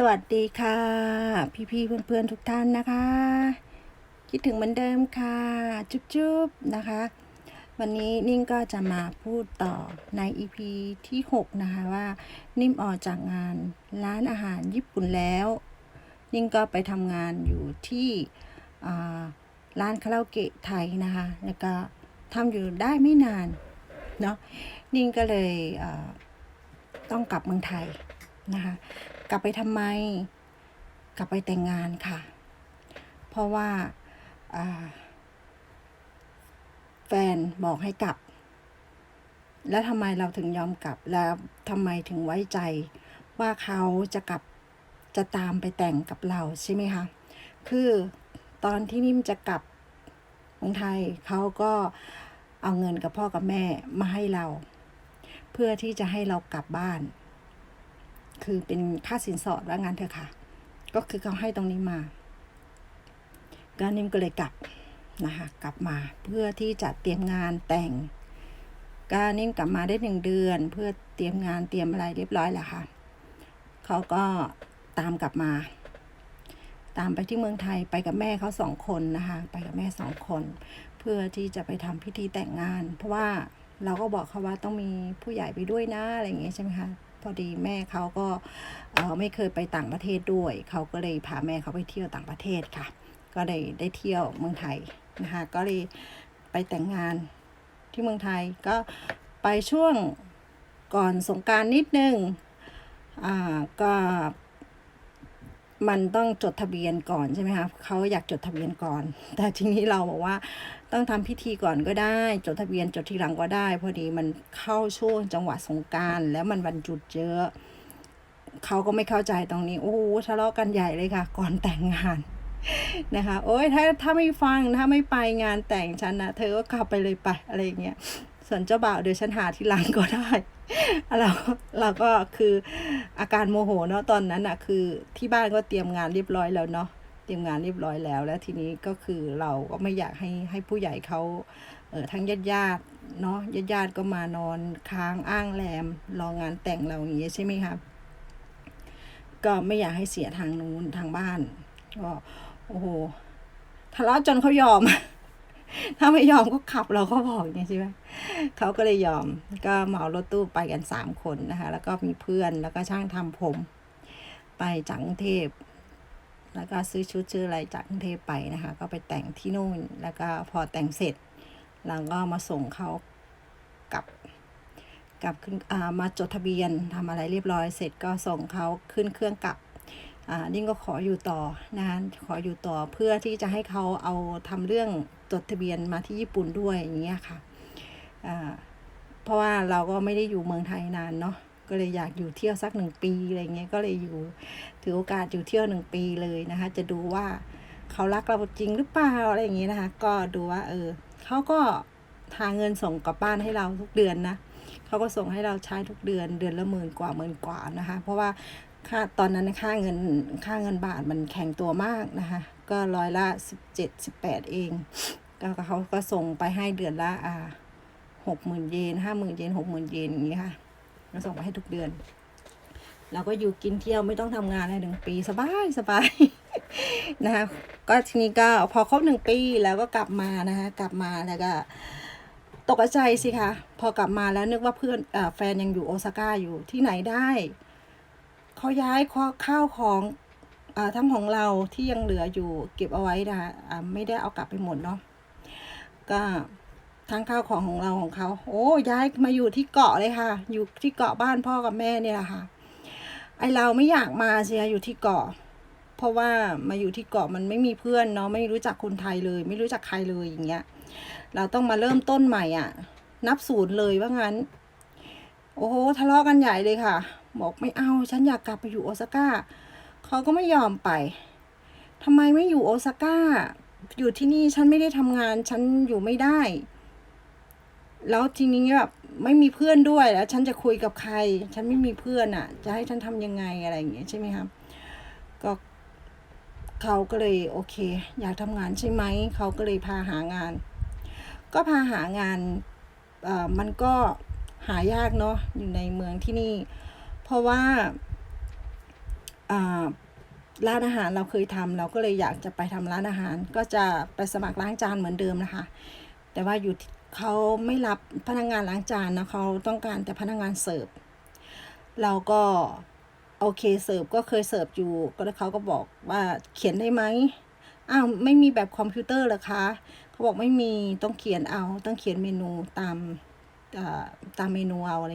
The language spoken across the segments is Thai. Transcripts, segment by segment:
สวัสดีค่ะ พี่ๆเพื่อนๆทุกท่านนะคะ คิดถึงเหมือนเดิมค่ะ จุ๊บๆนะคะ วันนี้นิ่งก็จะมาพูดต่อใน EP ที่ 6 นะคะว่า นิ่มออกจากงานร้านอาหารญี่ปุ่นแล้ว นิ่งก็ไปทำงานอยู่ที่ร้านคาราโอเกะไทยนะคะ แล้วก็ทำอยู่ได้ไม่นานเนาะนิ่งก็เลยต้องกลับเมืองไทยนะคะ กลับไปทำไม กลับไปแต่งงานค่ะ เพราะว่าแฟนบอกให้กลับ แล้วทำไมเราถึงยอมกลับ แล้วทำไมถึงไว้ใจ ว่าเขาจะกลับจะตามไปแต่งกับเราใช่ไหมคะ คือตอนที่นิ่มจะกลับเมืองไทยเขาก็เอาเงินกับพ่อกับแม่มาให้เรา เพื่อที่จะให้เรากลับบ้าน คือเป็นค่าสินสอดว่างานเถอะค่ะ ก็คือเขาให้ตรงนี้มาก็นิ่มก็เลยกลับนะคะกลับมาเพื่อที่จะเตรียมงานแต่งก็นิ่มกลับมาได้หนึ่งเดือน เพื่อเตรียมงานเตรียมอะไรเรียบร้อยแล้วค่ะเขาก็ตามกลับมา ตามไปที่เมืองไทยไปกับแม่เขาสองคนนะคะไปกับแม่สองคน เพื่อที่จะไปทำพิธีแต่งงาน เพราะว่าเราก็บอกเขาว่าต้องมีผู้ใหญ่ไปด้วยนะอะไรอย่างเงี้ยใช่ไหมคะ พอดีแม่เขาก็ไม่เคยไปต่างประเทศด้วย เขาก็เลยพาแม่เขาไปเที่ยวต่างประเทศค่ะ ก็เลยได้เที่ยวเมืองไทยนะคะก็เลยไปแต่งงานที่เมืองไทยก็ไปช่วงก่อนสงการนิดนึงอ่าก็ มันต้องจดทะเบียนก่อนใช่ไหมคะเขาอยากจดทะเบียนก่อน แต่ทีนี้เราบอกว่าต้องทำพิธีก่อนก็ได้ จดทะเบียนจดทีหลังก็ได้ พอดีมันเข้าช่วงจังหวะสงการแล้วมันวันหยุดเยอะเขาก็ไม่เข้าใจตรงนี้ โอ้โหทะเลาะกันใหญ่เลยค่ะ ก่อนแต่งงานนะคะ โอ้ยถ้าถ้าไม่ฟังถ้าไม่ไปงานแต่งฉันนะเธอก็กลับไปเลยไปอะไรอย่างเงี้ยส่วนเจ้าบ่าวเดี๋ยวฉันหาทีหลังก็ได้ เราเราก็คืออาการโมโหเนาะตอนนั้นอะคือที่บ้านก็เตรียมงานเรียบร้อยแล้วเนาะเตรียมงานเรียบร้อยแล้ว แล้วทีนี้ก็คือเราก็ไม่อยากให้ให้ผู้ใหญ่เขาเออทั้งญาติญาติเนาะญาติญาติก็มานอนค้างอ้างแรมรองานแต่งเราอย่างเงี้ยใช่ไหมคะก็ไม่อยากให้เสียทางนู้นทางบ้านก็โอ้โหทะเลาะจนเขายอม ถ้าไม่ยอมก็ขับเราก็บอกอย่างนี้ใช่ไหมเขาก็เลยยอมก็เหมารถตู้ไปกันสามคนนะคะ แล้วก็มีเพื่อนแล้วก็ช่างทำผม ไปจากกรุงเทพ แล้วก็ซื้อชุดซื้ออะไรจากกรุงเทพไปนะคะ ก็ไปแต่งที่นู่น แล้วก็พอแต่งเสร็จเราก็มาส่งเขากลับกลับขึ้นอ่ามาจดทะเบียนทำอะไรเรียบร้อยเสร็จก็ส่งเขาขึ้นเครื่องกลับ อ่านิ่งก็ขออยู่ต่อนะคะขออยู่ต่อเพื่อที่จะให้เขาเอาทำเรื่องจดทะเบียนมาที่ญี่ปุ่นด้วยอย่างเงี้ยค่ะอ่าเพราะว่าเราก็ไม่ได้อยู่เมืองไทยนานเนาะก็เลยอยากอยู่เที่ยวสักหนึ่งปีอะไรเงี้ยก็เลยอยู่ถือโอกาสอยู่เที่ยวหนึ่งปีเลยนะคะจะดูว่าเขารักเราจริงหรือเปล่าอะไรอย่างเงี้ยนะคะก็ดูว่าเออเขาก็ทางเงินส่งกลับบ้านให้เราทุกเดือนนะเขาก็ส่งให้เราใช้ทุกเดือนเดือนละหมื่นกว่าหมื่นกว่านะคะ เพราะว่า ค่าตอนนั้นค่าเงินค่าเงินบาทมันแข็งตัวมากนะคะ ก็ร้อยละสิบเจ็ดสิบแปดเองก็เขาก็ส่งไปให้เดือนละอ่าหกหมื่นเยนห้าหมื่นเยนหกหมื่นเยนอย่างนี้ค่ะก็ส่งไปให้ทุกเดือนเราก็อยู่กินเที่ยวไม่ต้องทำงานอะไรหนึ่งปีสบายสบายนะคะก็ทีนี้ก็พอครบหนึ่งปีแล้วก็กลับมานะคะกลับมาแล้วก็ตกใจสิคะพอกลับมาแล้วนึกว่าเพื่อนอแฟนยังอยู่โอซาก้าอยู่ที่ไหนได้ เขาย้ายข้าวของอทั้งของเราที่ยังเหลืออยู่เก็บเอาไว้นะคะอ่าไม่ได้เอากลับไปหมดเนาะก็ทั้งข้าวของของเราของเขา โอ้ย้ายมาอยู่ที่เกาะเลยค่ะ อยู่ที่เกาะบ้านพ่อกับแม่เนี่ยแหละค่ะ ไอเราไม่อยากมาเสียอยู่ที่เกาะ เพราะว่ามาอยู่ที่เกาะมันไม่มีเพื่อนเนาะไม่รู้จักคนไทยเลย ไม่รู้จักใครเลยอย่างเงี้ย เราต้องมาเริ่มต้นใหม่อะ นับศูนย์เลยว่างั้น โอ้โหทะเลาะกันใหญ่เลยค่ะ บอกไม่เอา ฉันอยากกลับไปอยู่โอซาก้าเขาก็ไม่ยอมไปทำไมไม่อยู่โอซาก้า อยู่ที่นี่ฉันไม่ได้ทำงาน ฉันอยู่ไม่ได้ แล้วทีนี้แบบไม่มีเพื่อนด้วยแล้ว ฉันจะคุยกับใคร ฉันไม่มีเพื่อนอะ จะให้ฉันทำยังไงอะไรอย่างเงี้ยใช่ไหมครับก็เขาก็เลยโอเค อยากทำงานใช่ไหม เขาก็เลยพาหางาน ก็พาหางานเอ่อมันก็ หายากเนาะอยู่ในเมืองที่นี่ เพราะว่าร้านอาหารเราเคยทำเราก็เลยอยากจะไปทำร้านอาหาร ก็จะไปสมัครล้างจานเหมือนเดิมนะคะ แต่ว่าอยู่เขาไม่รับพนักงานล้างจานนะเขาต้องการแต่พนักงานเสิร์ฟเราก็โอเคเสิร์ฟก็เคยเสิร์ฟอยู่ ก็แล้วเขาก็บอกว่าเขียนได้ไหมอ้าวไม่มีแบบคอมพิวเตอร์เหรอคะเขาบอกไม่มีต้องเขียนเอาต้องเขียนเมนูตาม ตามเมนูเอาอะไร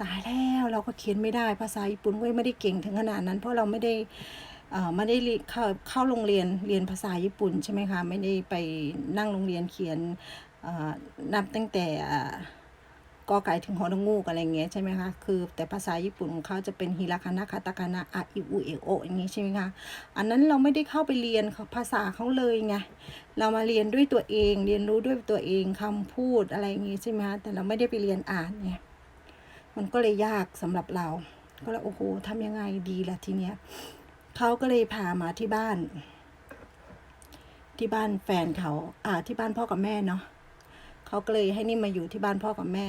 ตายแล้วเราก็เขียนไม่ได้ภาษาญี่ปุ่นก็ไม่ได้เก่งถึงขนาดนั้น เพราะเราไม่ได้ไม่ได้เข้าเข้าโรงเรียนเรียนภาษาญี่ปุ่นใช่ไหมคะไม่ได้ไปนั่งโรงเรียนเขียนนับตั้งแต่ กอไก่ถึงฮอนงูกอะไรเงี้ยใช่ไหมคะ คือแต่ภาษาญี่ปุ่นของเขาจะเป็นฮิราคานะคาตาคานะอะอิอุเอโอะอย่างงี้ใช่ไหมคะ อันนั้นเราไม่ได้เข้าไปเรียนภาษาเขาเลยไง เรามาเรียนด้วยตัวเอง เรียนรู้ด้วยตัวเองคำพูดอะไรอย่างงี้ใช่ไหมคะ แต่เราไม่ได้ไปเรียนอ่านไงมันก็เลยยากสำหรับเรา ก็เลยโอ้โหทำยังไงดีล่ะทีเนี้ยเขาก็เลยพามาที่บ้าน ที่บ้านแฟนเขา อ่า ที่บ้านพ่อกับแม่เนาะเขาก็เลยให้นี่มาอยู่ที่บ้านพ่อกับแม่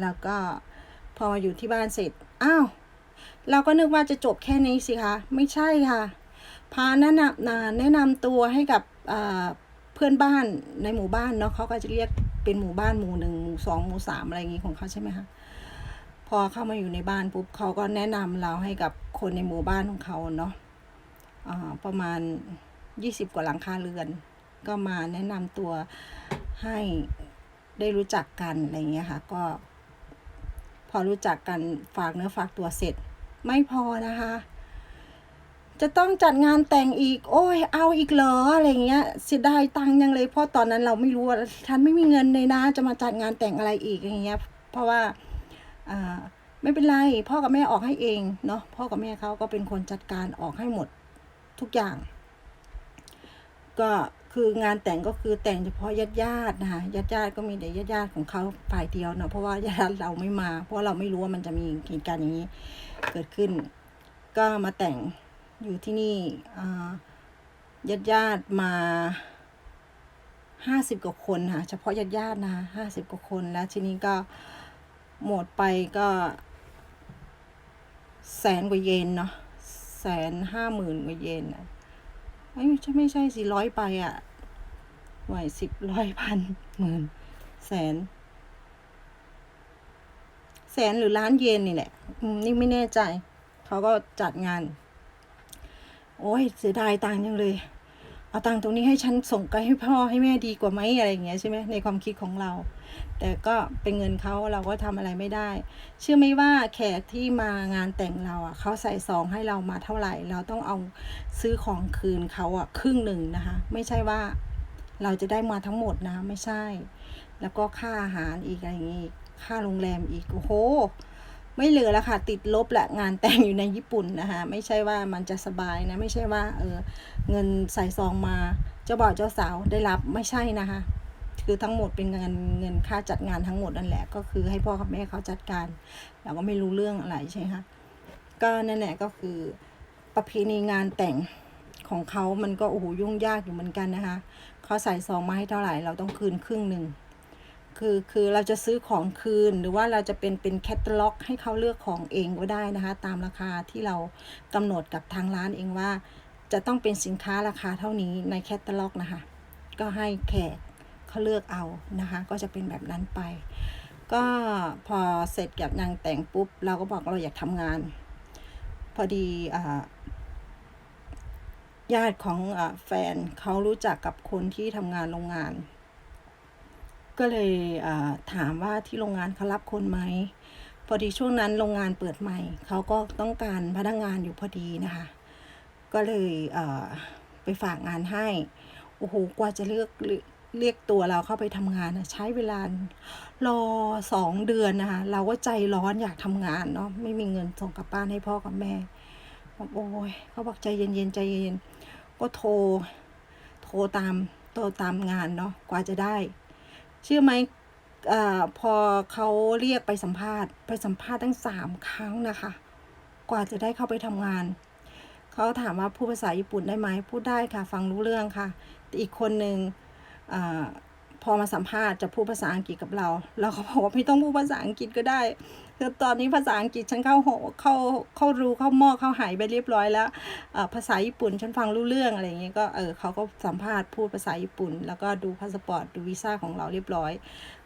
แล้วก็พอมาอยู่ที่บ้านเสร็จ อ้าว เราก็นึกว่าจะจบแค่นี้สิคะ ไม่ใช่ค่ะ พาแนะนำแนะนำตัวให้กับเพื่อนบ้านในหมู่บ้านเนาะเขาก็จะเรียกเป็นหมู่บ้านหมู่หนึ่งหมู่สองหมู่สามอะไรอย่างงี้ของเขาใช่ไหมคะพอเข้ามาอยู่ในบ้านปุ๊บเขาก็แนะนำเราให้กับคนในหมู่บ้านของเขาเนาะประมาณยี่สิบกว่าหลังคาเรือน ก็มาแนะนำตัวให้ได้รู้จักกันอะไรเงี้ยค่ะ ก็ อรู้จักกันฝากเนื้อฝากตัวเสร็จ ไม่พอนะคะ จะต้องจัดงานแต่งอีก โอ้ย เอาอีกเหรออะไรเงี้ยเสียดายตังค์ยังเลย เพราะตอนนั้นเราไม่รู้ว่าฉันไม่มีเงินเลยนะ จะมาจัดงานแต่งอะไรอีกอย่างเงี้ย เพราะว่าอ่าไม่เป็นไรพ่อกับแม่ออกให้เองเนาะพ่อกับแม่เขาก็เป็นคนจัดการออกให้หมดทุกอย่าง ก็ คืองานแต่งก็คือแต่งเฉพาะญาติญาตินะคะญาติญาติก็มีแต่ญาติญาติของเขาฝ่ายเดียวเนาะเพราะว่าญาติเราไม่มา เพราะเราไม่รู้ว่ามันจะมีเหตุการณ์อย่างนี้เกิดขึ้น ก็มาแต่งอยู่ที่นี่ญาติญาติมาห้าสิบกว่าคนค่ะเฉพาะญาติญาตินะห้าสิบกว่าคนแล้วทีนี้ก็หมดไปก็แสนกว่าเยนเนาะแสนห้าหมื่นกว่าเยนนะ ไม่ใช่ไม่ใช่สี่ร้อยไปอะ่ะไหวสิบร้อยพันหมื่นแสน แสนหรือล้านเยนนี่แหละนี่ไม่แน่ใจ เขาก็จัดงาน โอ้ยเสียดายตังค์ยังเลย เอาตังตรงนี้ให้ฉันส่งไปให้พ่อให้แม่ดีกว่าไหมอะไรอย่างเงี้ยใช่ไหมในความคิดของเรา แต่ก็เป็นเงินเขาเราก็ทำอะไรไม่ได้ เชื่อไหมว่าแขกที่มางานแต่งเราอะเขาใส่ซองให้เรามาเท่าไหร่ เราต้องเอาซื้อของคืนเขาอะครึ่งหนึ่งนะคะ ไม่ใช่ว่าเราจะได้มาทั้งหมดนะไม่ใช่ แล้วก็ค่าอาหารอีกอะไรอย่างงี้ค่าโรงแรมอีกโอ้โห ไม่เหลือแล้วค่ะ ติดลบแหละงานแต่งอยู่ในญี่ปุ่นนะคะไม่ใช่ว่ามันจะสบายนะไม่ใช่ว่าเออเงินใส่ซองมาเจ้าบ่าวเจ้าสาวได้รับไม่ใช่นะคะคือทั้งหมดเป็นเงินเงินค่าจัดงานทั้งหมดนั่นแหละ ก็คือให้พ่อกับแม่เขาจัดการเราก็ไม่รู้เรื่องอะไรใช่ไหมคะก็นั่นแหละก็คือประเพณีงานแต่งของเขามันก็โอ้โหยุ่งยากอยู่เหมือนกันนะคะเขาใส่ซองมาให้เท่าไหร่เราต้องคืนครึ่งหนึ่ง คือคือเราจะซื้อของคืนหรือว่าเราจะเป็นเป็นแคตตาล็อก ให้เขาเลือกของเองก็ได้นะคะ ตามราคาที่เรากำหนดกับทางร้านเองว่า จะต้องเป็นสินค้าราคาเท่านี้ในแคตตาล็อกนะคะ ก็ให้แขกเขาเลือกเอานะคะ ก็จะเป็นแบบนั้นไป ก็พอเสร็จกับงานแต่งปุ๊บ เราก็บอกเราอยากทำงาน พอดีอ่าญาติของอแฟนเขารู้จักกับคนที่ทำงานโรงงาน ก็เลยถามว่าที่โรงงานเขารับคนไหมพอดีช่วงนั้นโรงงานเปิดใหม่ เขาก็ต้องการพนักงานอยู่พอดีนะคะ ก็เลยเไปฝากงานให้ โอ้โห กว่าจะเลือกเรียกตัวเราเข้าไปทำงานนะใช้เวลารอสองเดือนนะคะ เราก็ใจร้อนอยากทำงานเนาะไม่มีเงินส่งกลับบ้านให้พ่อกับแม่บอกโอ้ยเขาบอกใจเย็นๆใจเย็นๆก็โทร โทรตามโทรตามงานเนาะกว่าจะได้ เชื่อไหมอาพอเขาเรียกไปสัมภาษณ์ ไปสัมภาษณ์ตั้งสามครั้งนะคะ กว่าจะได้เข้าไปทำงาน เขาถามว่าพูดภาษาญี่ปุ่นได้ไหมพูดได้ค่ะ ฟังรู้เรื่องค่ะ อีกคนหนึ่งอ่า พอมาสัมภาษณ์จะพูดภาษาอังกฤษกับเรา เราก็บอกว่าไม่ต้องพูดภาษาอังกฤษก็ได้คือตอนนี้ภาษาอังกฤษฉันเข้าหเข้าเข้ารู้เข้าหม้อเข้าหายไปเรียบร้อยแล้วภาษาญี่ปุ่นฉันฟังรู้เรื่องอะไรอย่างเงี้ยก็เออเขาก็สัมภาษณ์พูดภาษาญี่ปุ่น แล้วก็ดูพาสปอร์ตดูวีซ่าของเราเรียบร้อย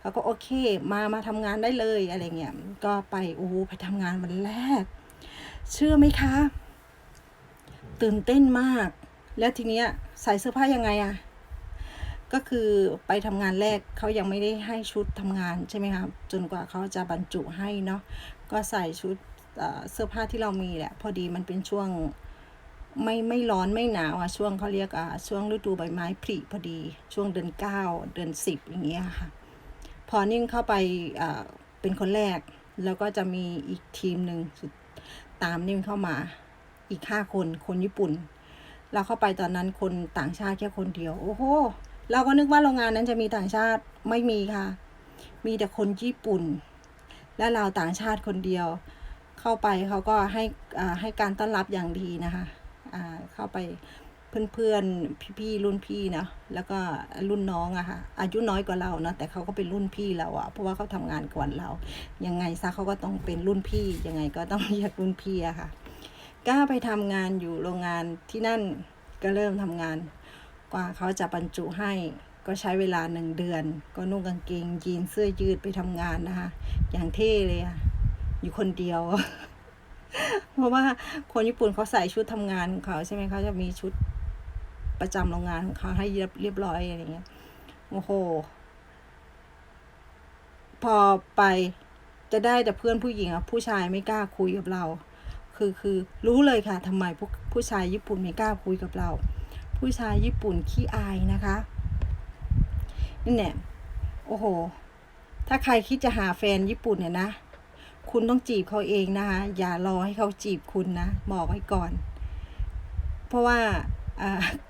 เขาก็โอเค มามาทำงานได้เลยอะไรเงี้ยก็ไปโอ้ไปทำงานวันแรก เชื่อไหมคะ ตื่นเต้นมาก แล้วทีเนี้ยใส่เสื้อผ้ายังไงอะ ก็คือไปทำงานแรกเขายังไม่ได้ให้ชุดทำงานใช่ไหมคะจนกว่าเขาจะบรรจุให้เนาะก็ใส่ชุดเสื้อผ้าที่เรามีแหละ พอดีมันเป็นช่วงไม่ไม่ร้อนไม่หนาวอะช่วงเขาเรียกอะช่วงฤดูใบไม้ผลิพอดีช่วงเดือนเก้าเดือนสิบอย่างเงี้ยค่ะ พอนิ่งเข้าไปอ่าเป็นคนแรก แล้วก็จะมีอีกทีมหนึ่งตามนิ่มเข้ามาอีกห้าคนคนญี่ปุ่น เราเข้าไปตอนนั้นคนต่างชาติแค่คนเดียว โอ้โห เราก็นึกว่าโรงงานนั้นจะมีต่างชาติไม่มีค่ะ มีแต่คนญี่ปุ่น และเราต่างชาติคนเดียว เข้าไปเขาก็ให้ให้การต้อนรับอย่างดีนะคะเข้าไปเพื่อนๆพี่ๆรุ่นพี่เนาะแล้วก็รุ่นน้องอะค่ะ อายุน้อยกว่าเราเนาะแต่เขาก็เป็นรุ่นพี่เราอะเพราะว่าเขาทำงานก่อนเรา ยังไงซะเขาก็ต้องเป็นรุ่นพี่ยังไงก็ต้องเรียกรุ่นพี่อะค่ะ ก็ไปทำงานอยู่โรงงานที่นั่นก็เริ่มทำงาน กว่าเขาจะบรรจุให้ก็ใช้เวลาหนึ่งเดือน ก็นุ่งกางเกงยีนเสื้อยืดไปทำงานนะคะ อย่างเท่เลยอะอยู่คนเดียว เพราะว่าคนญี่ปุ่นเขาใส่ชุดทำงานของเขาใช่ไหมเขาจะมีชุดประจำโรงงานของเขาให้เรียบเรียบร้อยอะไรเงี้ยโอ้โห พอไปจะได้แต่เพื่อนผู้หญิงอะผู้ชายไม่กล้าคุยกับเรา คือคือรู้เลยค่ะทำไมผู้ผู้ชายญี่ปุ่นไม่กล้าคุยกับเรา ผู้ชายญี่ปุ่นขี้อายนะคะนี่เนี่ยโอ้โห ถ้าใครคิดจะหาแฟนญี่ปุ่นเนี่ยนะ คุณต้องจีบเขาเองนะคะ อย่ารอให้เขาจีบคุณนะบอกไว้ก่อน เพราะว่า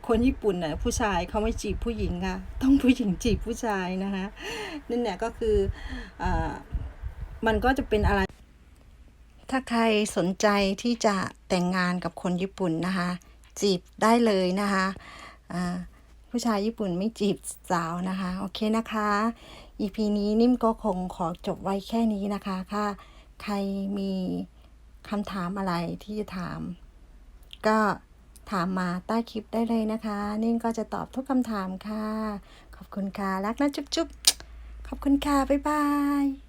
คนญี่ปุ่นน่ะผู้ชายเขาไม่จีบผู้หญิงค่ะ ต้องผู้หญิงจีบผู้ชายนะคะนั่นเนี่ยก็คืออมันก็จะเป็นอะไร ถ้าใครสนใจที่จะแต่งงานกับคนญี่ปุ่นนะคะ จีบได้เลยนะคะอ่าผู้ชายญี่ปุ่นไม่จีบสาวนะคะ โอเคนะคะ EP นี้นิ่มก็คงขอจบไว้แค่นี้นะคะค่ะใครมีคำถามอะไรที่จะถาม ก็ถามมาใต้คลิปได้เลยนะคะ นิ่มก็จะตอบทุกคำถามค่ะ ขอบคุณค่ะ รักนะจุ๊บๆ ขอบคุณค่ะ บ๊ายบาย